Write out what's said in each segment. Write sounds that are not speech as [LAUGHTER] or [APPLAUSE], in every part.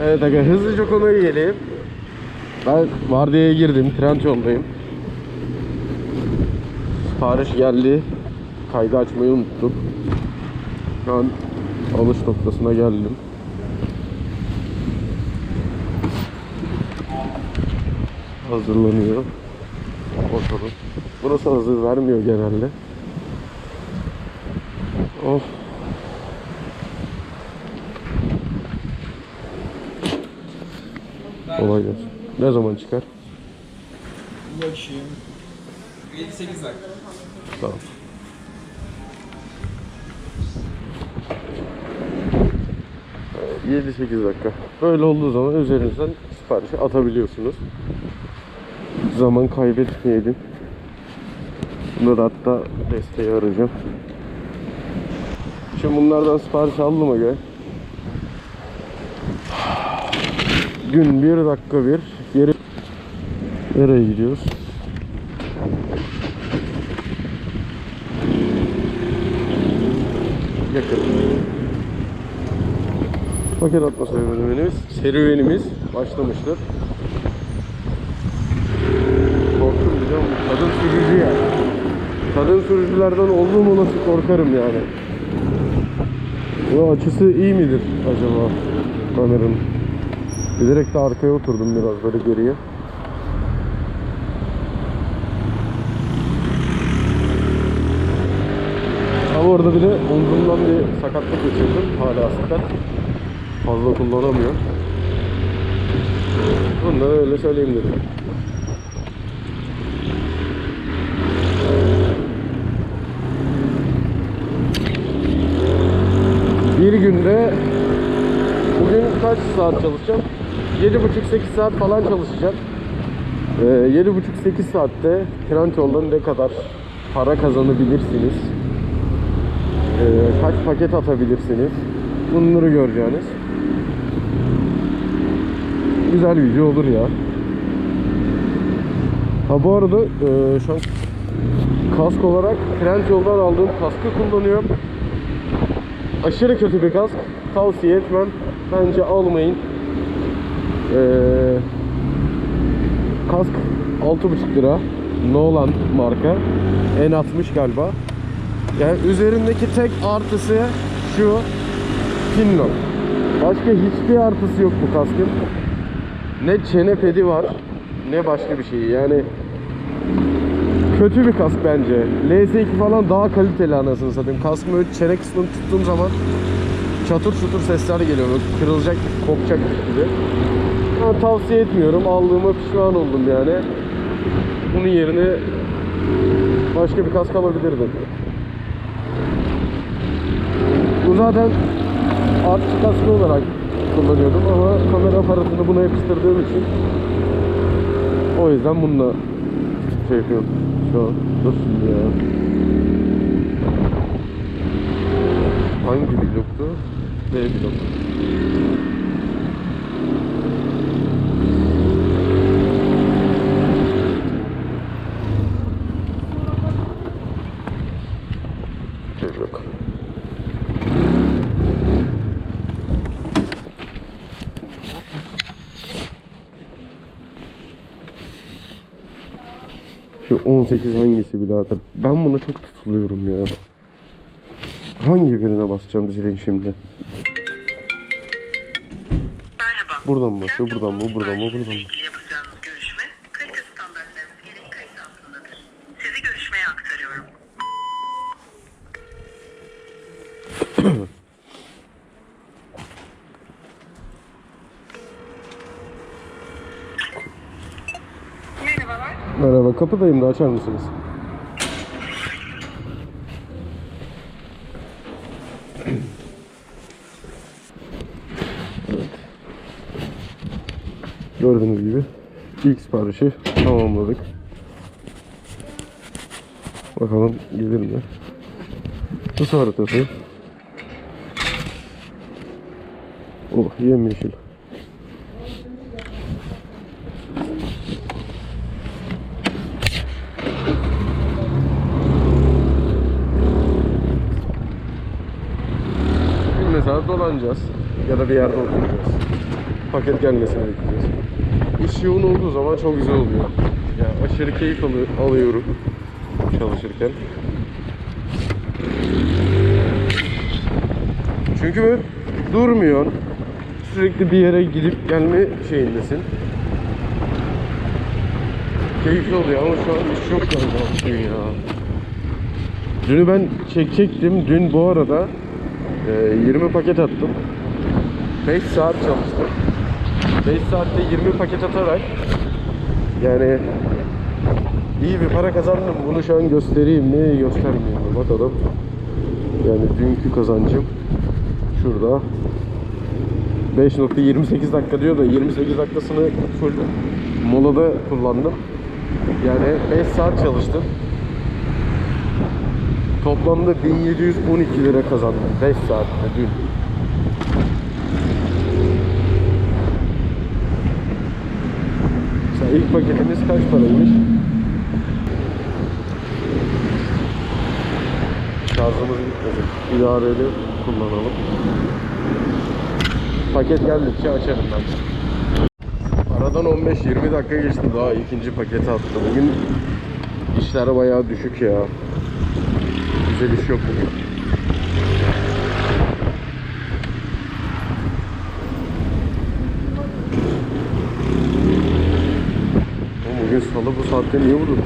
Evet aga hızlıca konuya geleyim. Ben vardiyaya girdim. Trend yoldayım. Sipariş geldi. Kaydı açmayı unuttum. Şu an alış noktasına geldim. Hazırlanıyor. Bakalım. Burası hazır vermiyor genelde. Of. Kolay gelsin. Ne zaman çıkar? Bakayım. 7-8 dakika. Tamam. Evet, 7-8 dakika. Böyle olduğu zaman üzerinizden siparişi atabiliyorsunuz. Zaman kaybetmeyelim. Bunda da hatta desteği arayacağım. Şimdi bunlardan sipariş aldım aga. Gün bir dakika bir. Geri nereye gidiyoruz? yakın. Paket atma serüvenimiz, serüvenimiz başlamıştır. Korktum biliyor musun? Kadın sürücü ya. Kadın sürücülerden olduğum olası korkarım yani. Bu açısı iyi midir acaba kameranın? Bilerek de arkaya oturdum biraz böyle geriye. Ama orada bile omzumdan bir sakatlık geçirdim. Hala sakat. Fazla kullanamıyor. Bunu da öyle söyleyeyim dedim. Bir günde bugün kaç saat çalışacağım? 7,5-8 saat falan çalışacağım. Ee, 7,5-8 saatte Trendyol'dan ne kadar para kazanabilirsiniz? Ee, kaç paket atabilirsiniz? Bunları göreceğiniz. Güzel video olur ya. Ha bu arada e, şu an kask olarak Trendyol'dan aldığım kaskı kullanıyorum. Aşırı kötü bir kask. Tavsiye etmem. Bence almayın. Ee, kask 6,5 lira. Nolan marka. N60 galiba. Yani üzerindeki tek artısı şu Pinlock. Başka hiçbir artısı yok bu kaskın. Ne çene pedi var ne başka bir şey. Yani kötü bir kask bence. LS2 falan daha kaliteli anasını satayım. Kaskın böyle çene kısmını tuttuğum zaman çatır çutur sesler geliyor. Kırılacak, kopacak gibi. Ben tavsiye etmiyorum. Aldığıma pişman oldum yani. Bunun yerine başka bir kask alabilirdim. Bu zaten artçı kaskı olarak kullanıyordum ama kamera aparatını buna yapıştırdığım için o yüzden bununla şey yapıyorum şu an. Dur şimdi ya. Hangi bloktu? B blok. Blok. Şu 18 hangisi birader? Ben buna çok tutuluyorum ya. Hangi birine basacağım zilin şimdi? Merhaba. Buradan mı basıyor, buradan mı, buradan mı, buradan mı? Kapıdayım da açar mısınız? Evet. Gördüğünüz gibi ilk siparişi tamamladık. Bakalım gelir mi? Nasıl haritası? Oh yemyeşil. Bir mesela dolanacağız ya da bir yerde oturacağız. paket gelmesini bekleyeceğiz. İş yoğun olduğu zaman çok güzel oluyor. Yani aşırı keyif alı- alıyorum çalışırken. Çünkü durmuyor. Sürekli bir yere gidip gelme şeyindesin. Keyifli oluyor ama şu an iş çok galiba ya. Dünü ben çekecektim. Dün bu arada 20 paket attım. 5 saat çalıştım. 5 saatte 20 paket atarak yani iyi bir para kazandım. Bunu şu an göstereyim mi göstermeyeyim mi bakalım. Yani dünkü kazancım şurada 5.28 dakika diyor da 28 dakikasını full molada kullandım. Yani 5 saat çalıştım. Toplamda 1712 lira kazandım 5 saatte dün. Mesela ilk paketimiz kaç paraymış? Şarjımız bitmedi. İdareli kullanalım. Paket geldikçe açarım ben. Aradan 15-20 dakika geçti daha ikinci paketi attı. Bugün işler bayağı düşük ya. Güzel iş yok bugün. Bugün salı bu saatte niye vurdu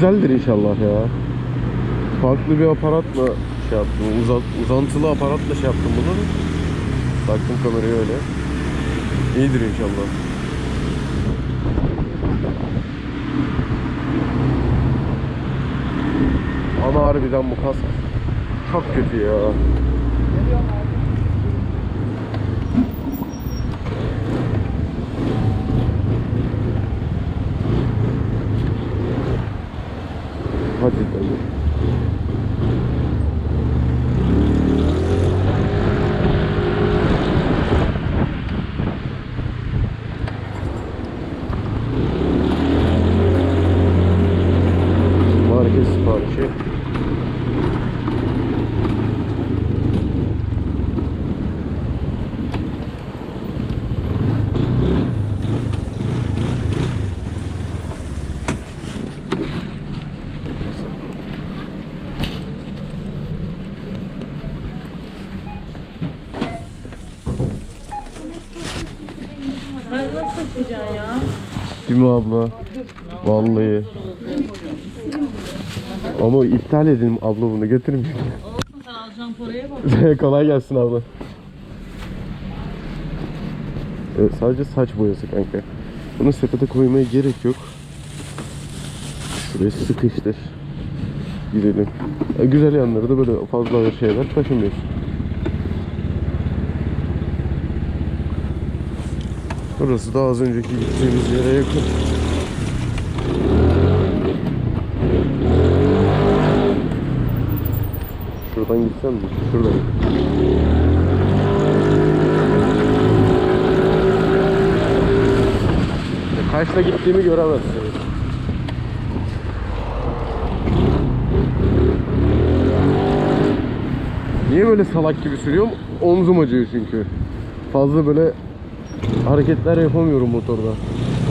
güzeldir inşallah ya. Farklı bir aparatla şey yaptım. Uzat, uzantılı aparatla şey yaptım bunu. Taktım kamerayı öyle. İyidir inşallah. Ama harbiden bu kask çok kötü ya. Hadi dayı. Market siparişi. Nasıl yapacaksın ya? Değil mi abla? Vallahi. Ama iptal edin abla bunu götürün. Olsun sen alacağın paraya bak. Kolay gelsin abla. Evet, sadece saç boyası kanka. Bunu sepete koymaya gerek yok. Şuraya sıkıştır. Gidelim. E, güzel yanları da böyle fazla ağır şeyler taşımıyorsun. Burası da az önceki gittiğimiz yere yakın. Şuradan gitsem mi? Şuradan. Ya Kaçta gittiğimi göremezsiniz. Niye böyle salak gibi sürüyorum? Omzum acıyor çünkü. Fazla böyle hareketler yapamıyorum motorda.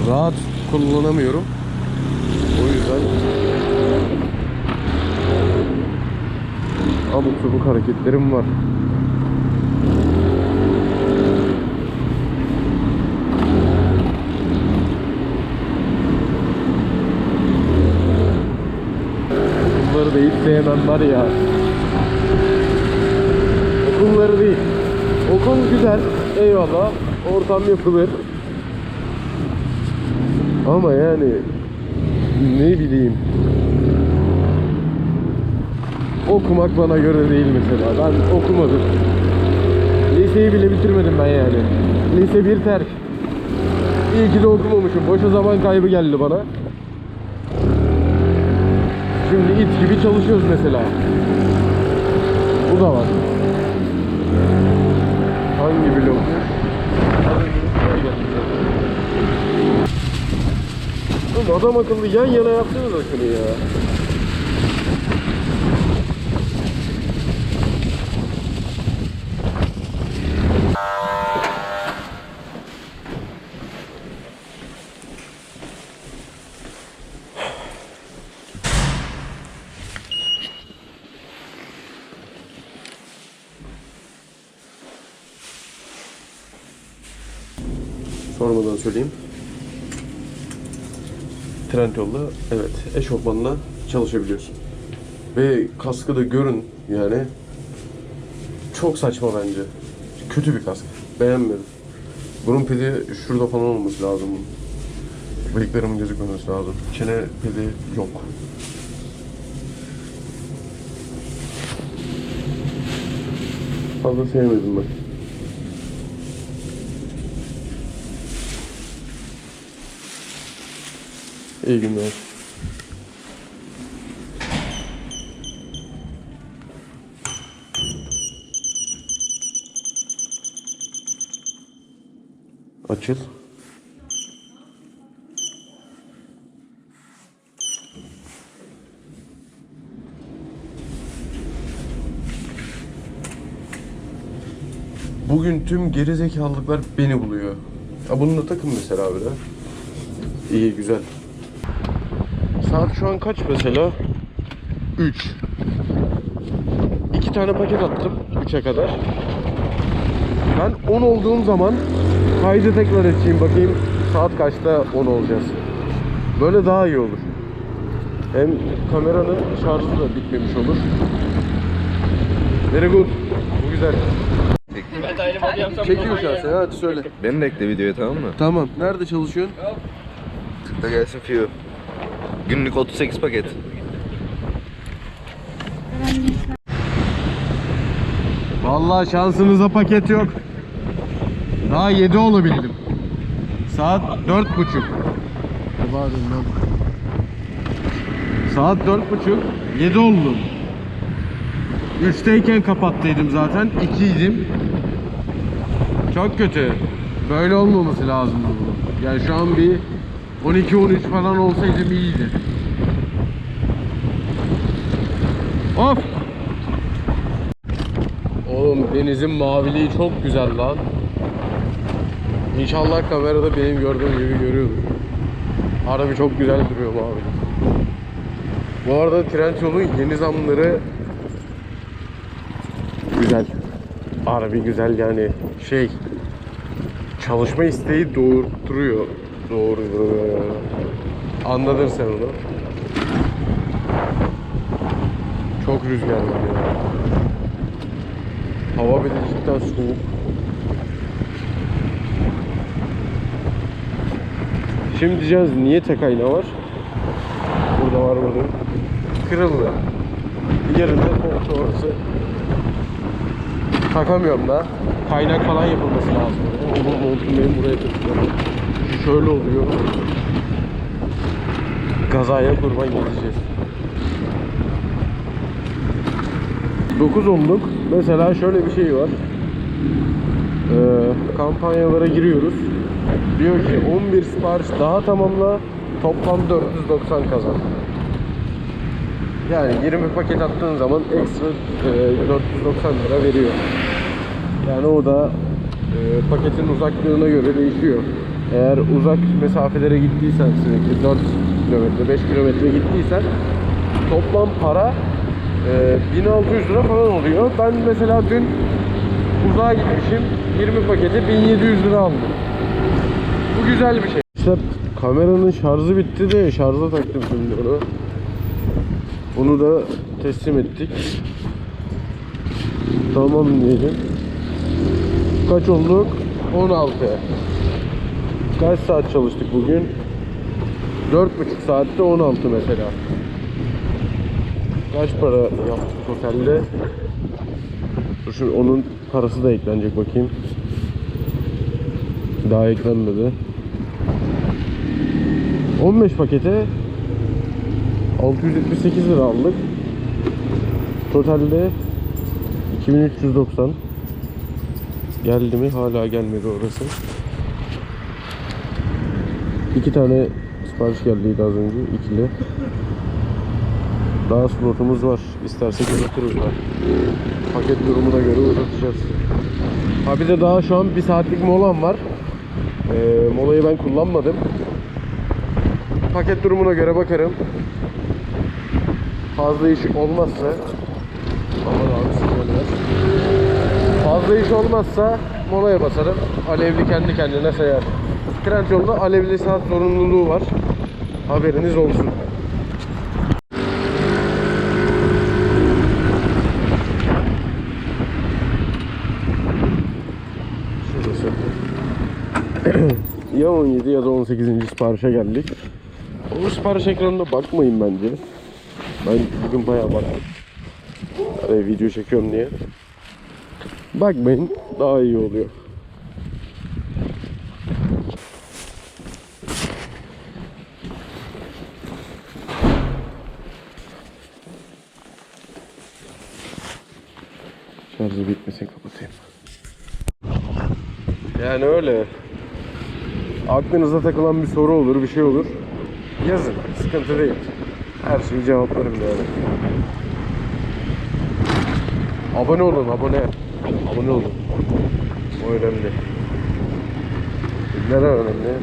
Rahat kullanamıyorum. O yüzden abuk sabuk hareketlerim var. Bunları da hiç sevmem var ya. Okulları değil. Okul güzel, eyvallah. Ortam yapılır. Ama yani ne bileyim. Okumak bana göre değil mesela. Ben okumadım. Liseyi bile bitirmedim ben yani. Lise bir terk. İyi ki de okumamışım. Boşa zaman kaybı geldi bana. Şimdi it gibi çalışıyoruz mesela. Bu da var. Hangi blok? Oğlum adam akıllı yan yana yapsanız şunu ya. Sormadan söyleyeyim. Trendyol'da evet eşofmanla çalışabiliyorsun. Ve kaskı da görün yani. Çok saçma bence. Kötü bir kask. Beğenmedim. Bunun pili şurada falan olması lazım. Bıyıklarımın gözükmemesi lazım. Çene pili yok. Fazla sevmedim ben. İyi günler. Açıl. Bugün tüm gerizekalılıklar beni buluyor. Ya bunu da takın mesela abi de. İyi güzel. Saat şu an kaç mesela? 3. İki tane paket attım 3'e kadar. Ben 10 olduğum zaman kaydı tekrar açayım bakayım saat kaçta 10 olacağız. Böyle daha iyi olur. Hem kameranın şarjı da bitmemiş olur. Very good. Bu güzel. Çekiyor şu an seni hadi söyle. Beni de ekle videoya tamam mı? Tamam. Nerede çalışıyorsun? Tıkla gelsin Fiyo. Günlük 38 paket. Vallahi şansınıza paket yok. Daha 7 olabildim. Saat dört buçuk. Saat dört buçuk. 7 oldum. 3'teyken kapattıydım zaten. 2'ydim. Çok kötü. Böyle olmaması lazımdı bu. Yani şu an bir 12-13 falan olsaydım iyiydi. Of! Oğlum denizin maviliği çok güzel lan. İnşallah kamerada benim gördüğüm gibi görüyordur. Harbi çok güzel duruyor mavilik. Bu arada Trendyol'un yeni zamları güzel. Harbi güzel yani şey çalışma isteği doğurtturuyor. Yani. Anladın sen onu. Çok rüzgar var ya. Hava bir de cidden soğuk. Şimdi diyeceğiz niye tek ayna var? Burada var burada. Kırıldı. Yerinde koltuğu orası. Takamıyorum da. Kaynak falan yapılması lazım. Oğlum montum benim buraya takıyorum. Şöyle oluyor. Kazaya kurban gideceğiz. 9 onluk mesela şöyle bir şey var. Ee, kampanyalara giriyoruz. Diyor ki 11 sipariş daha tamamla toplam 490 kazan. Yani 20 paket attığın zaman ekstra e, 490 lira veriyor. Yani o da e, paketin uzaklığına göre değişiyor. Eğer uzak mesafelere gittiysen sürekli 4 kilometre 5 kilometre gittiysen toplam para e, 1600 lira falan oluyor. Ben mesela dün uzağa gitmişim 20 paketi 1700 lira aldım. Bu güzel bir şey. İşte kameranın şarjı bitti de şarja taktım şimdi onu. Bunu da teslim ettik. Tamam diyelim. Kaç olduk? 16. Kaç saat çalıştık bugün? 4,5 saatte 16 mesela. Kaç para yaptık totalde? Dur şimdi onun parası da eklenecek bakayım. Daha eklenmedi. 15 pakete 678 lira aldık. Totalde 2390 Geldi mi? Hala gelmedi orası. İki tane sipariş geldiydi az önce. ikili. Daha slotumuz var. İstersek uzatırız da. Paket durumuna göre uzatacağız. Ha bir de daha şu an bir saatlik molam var. Ee, molayı ben kullanmadım. Paket durumuna göre bakarım. Fazla iş olmazsa Aman abi sinyaller. Fazla iş olmazsa molaya basarım. Alevli kendi kendine sayar. Trendyol'da alevli saat zorunluluğu var. Haberiniz olsun. [CLEARS THROAT] Ya 17 ya da 18. siparişe geldik. O sipariş ekranına bakmayın bence. Ben bugün bayağı baktım. Hani video çekiyorum diye. Bakmayın daha iyi oluyor. Yani öyle. Aklınıza takılan bir soru olur, bir şey olur. Yazın. Sıkıntı değil. Her şeyi cevaplarım yani. Abone olun, abone. Abone olun. O önemli. Neden önemli?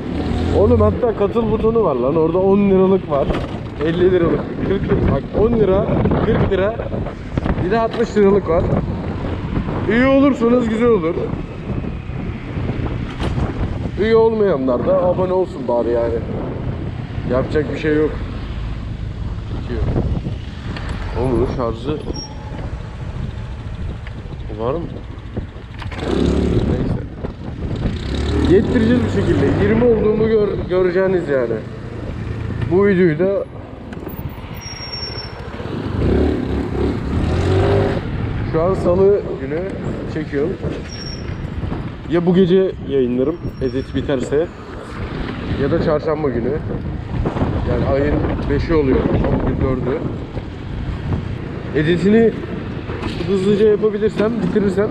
Oğlum hatta katıl butonu var lan. Orada 10 liralık var. 50 liralık, 40 liralık. Bak 10 lira, 40 lira. Bir de 60 liralık var. Üye olursanız güzel olur. Üye olmayanlar da abone olsun bari yani. Yapacak bir şey yok. Oğlum bunun şarjı var mı? Neyse. Yettireceğiz bir şekilde. 20 olduğumu gör, göreceğiniz yani. Bu videoyu da şu an salı günü çekiyorum. Ya bu gece yayınlarım edit biterse ya da çarşamba günü. Yani ayın 5'i oluyor. Ama Bugün 4'ü. Editini hızlıca yapabilirsem, bitirirsem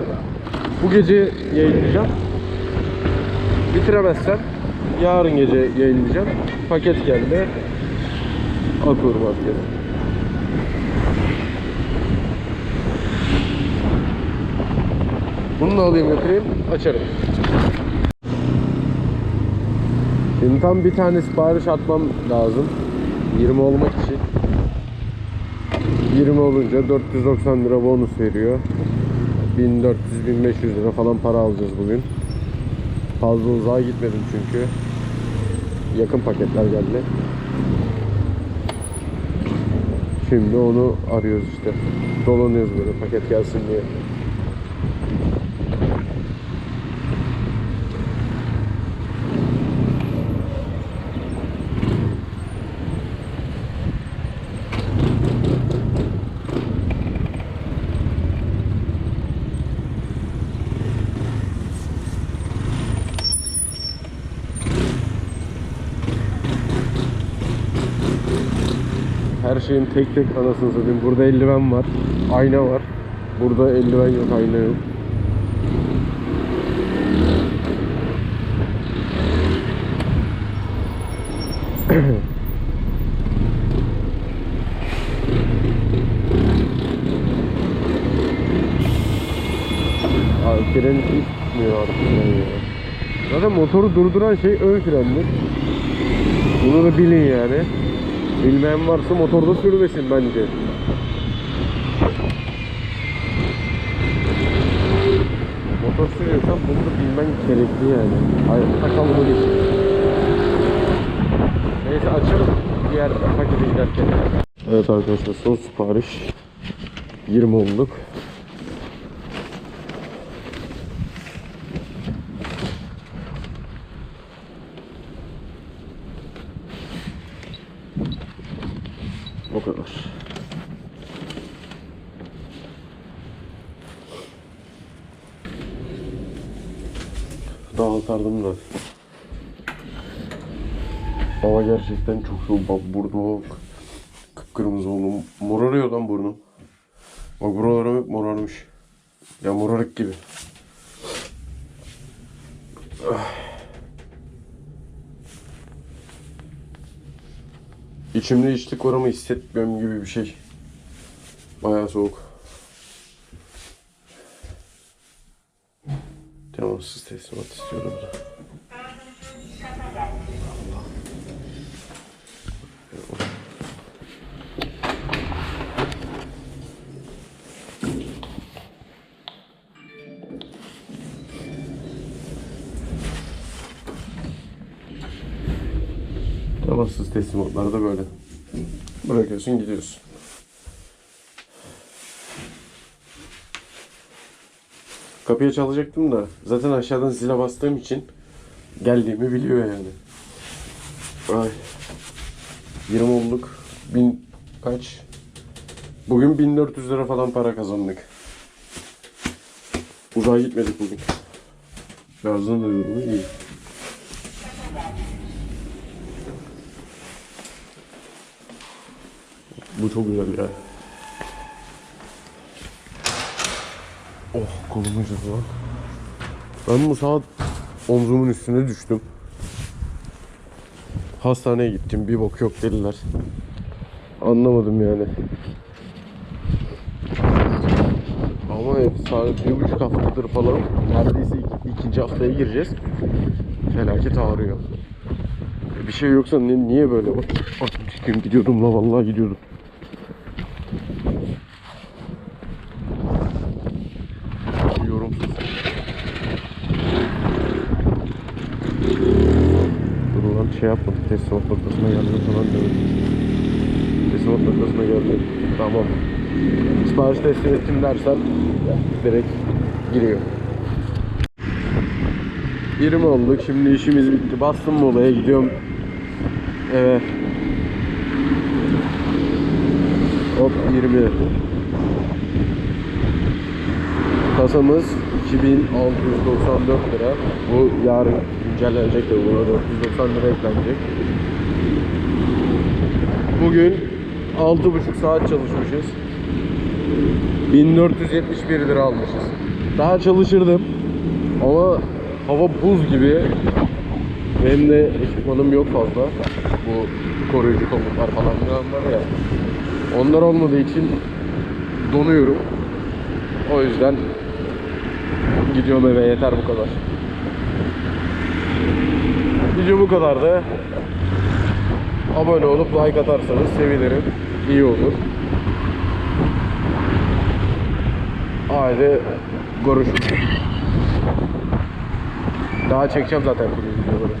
bu gece yayınlayacağım. Bitiremezsem yarın gece yayınlayacağım. Paket geldi. Akor market. Bunu da alayım götüreyim, açarım. Şimdi tam bir tane sipariş atmam lazım. 20 olmak için. 20 olunca 490 lira bonus veriyor. 1400-1500 lira falan para alacağız bugün. Fazla uzağa gitmedim çünkü. Yakın paketler geldi. Şimdi onu arıyoruz işte. Dolanıyoruz böyle paket gelsin diye. Şeyin tek tek anasını satayım. Burada eldiven var. Ayna var. Burada eldiven yok, ayna yok. [CLEARS THROAT] Abi fren hiç tutmuyor artık ya. Zaten motoru durduran şey ön frendir. Bunu da bilin yani. Bilmeyen varsa motorda sürmesin bence. Motor sürüyorsan bunu da bilmen gerekli yani. Hayır, takalım bunu geç. Neyse açalım diğer pakete giderken. Evet arkadaşlar son sipariş 20 olduk. Kadar. Dağıtardım da. Hava gerçekten çok soğuk. Bak burnum kıpkırmızı oldu. Morarıyor lan burnum. Bak buralarım hep morarmış. Ya morarık gibi. İçimde içlik var ama hissetmiyorum gibi bir şey. Bayağı soğuk. Temassız teslimat istiyorum da. Temassız teslimatlarda böyle. Bırakıyorsun gidiyorsun. Kapıya çalacaktım da zaten aşağıdan zile bastığım için geldiğimi biliyor yani. Ay. 20 olduk. Bin kaç? Bugün 1400 lira falan para kazandık. Uzağa gitmedik bugün. Birazdan da iyi. Bu çok güzel ya. Oh kolum acıdı lan. Ben bu saat omzumun üstüne düştüm. Hastaneye gittim. Bir bok yok dediler. Anlamadım yani. Ama efsane bir buçuk haftadır falan neredeyse iki- ikinci haftaya gireceğiz. Felaket ağrıyor. Bir şey yoksa ni- niye böyle bak. Gidiyordum la vallahi gidiyordum. Şey yapmadım. Teslimat noktasına geldim falan dedim. Teslimat noktasına geldim. Tamam. Sipariş teslim ettim dersen direkt giriyor. 20 olduk. Şimdi işimiz bitti. Bastım molaya gidiyorum. Eve. Hop 20. Kasamız 2694 lira. Bu yarın güncellenecek de buna 490 lira eklenecek. Bugün 6,5 saat çalışmışız. 1471 lira almışız. Daha çalışırdım. Ama hava buz gibi. Benim de ekipmanım yok fazla. Bu koruyucu kolluklar falan filan var ya. Onlar olmadığı için donuyorum. O yüzden gidiyorum eve yeter bu kadar. Video bu kadardı. Abone olup like atarsanız sevinirim. İyi olur. Haydi görüşürüz. Daha çekeceğim zaten film videoları.